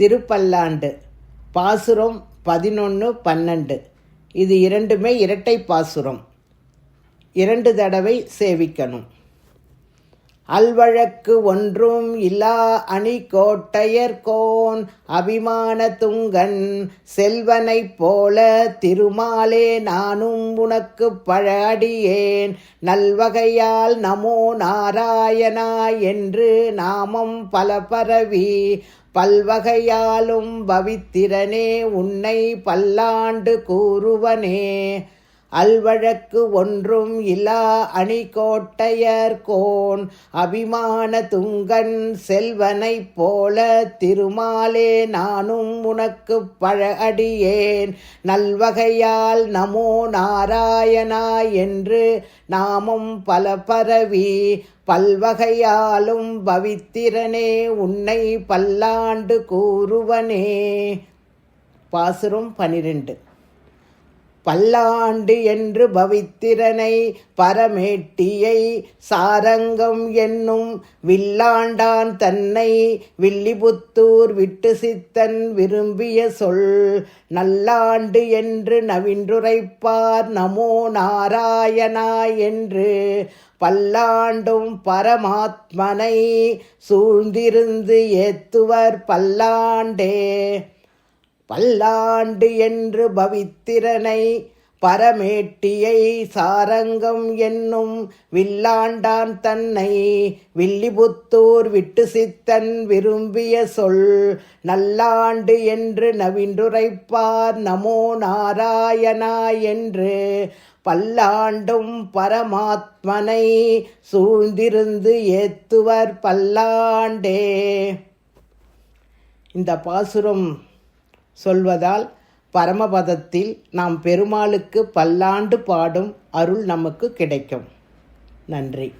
திருப்பல்லாண்டு. பாசுரம் பதினொன்று பன்னெண்டு. இது இரண்டுமே இரட்டை பாசுரம். இரண்டு தடவை சேவிக்கணும். அல்வழக்கு ஒன்றும் இல்லா அணி கோட்டையர்கோன் அபிமான துங்கன் செல்வனைப் போல திருமாலே நானும் உனக்கு பழடியேன் நல்வகையால் நமோ நாராயணா என்று நாமம் பல பரவி பல்வகையாலும் பவித்திரனே உன்னை பல்லாண்டு கூறுவனே. அல்வழக்கு ஒன்றும் இலா அணிகோட்டையர் கோன் அபிமான துங்கன் செல்வனைப் போல திருமாலே நானும் உனக்கு பழடியேன் நல்வகையால் நமோ நாராயணா என்று நாமும் பல பரவி பல்வகையாலும் பவித்திரனே உன்னை பல்லாண்டு கூறுவனே. பாசுரம் பனிரெண்டு. பல்லாண்டு என்று பவித்திரனை பரமேட்டியை சாரங்கம் என்னும் வில்லாண்டான் தன்னை வில்லிபுத்தூர் விட்டு சித்தன் விரும்பிய சொல் நல்லாண்டு என்று நவின்றுரைப்பார். நமோ நாராயணா என்று பல்லாண்டும் பரமாத்மனை சூழ்ந்திருந்து ஏத்துவர் பல்லாண்டே. பல்லாண்டு என்று பவித்திரனை பரமேட்டியை சாரங்கம் என்னும் வில்லாண்டான் தன்னை வில்லிபுத்தூர் விட்டு சித்தன் விரும்பிய சொல் நல்லாண்டு என்று நவின்றுரைப்பார். நமோ நாராயணா என்று பல்லாண்டும் பரமாத்மனை சூழ்ந்திருந்து ஏத்துவர் பல்லாண்டே. இந்த பாசுரம் சொல்வதால் பரமபதத்தில் நாம் பெருமாளுக்கு பல்லாண்டு பாடும் அருள் நமக்கு கிடைக்கும். நன்றி.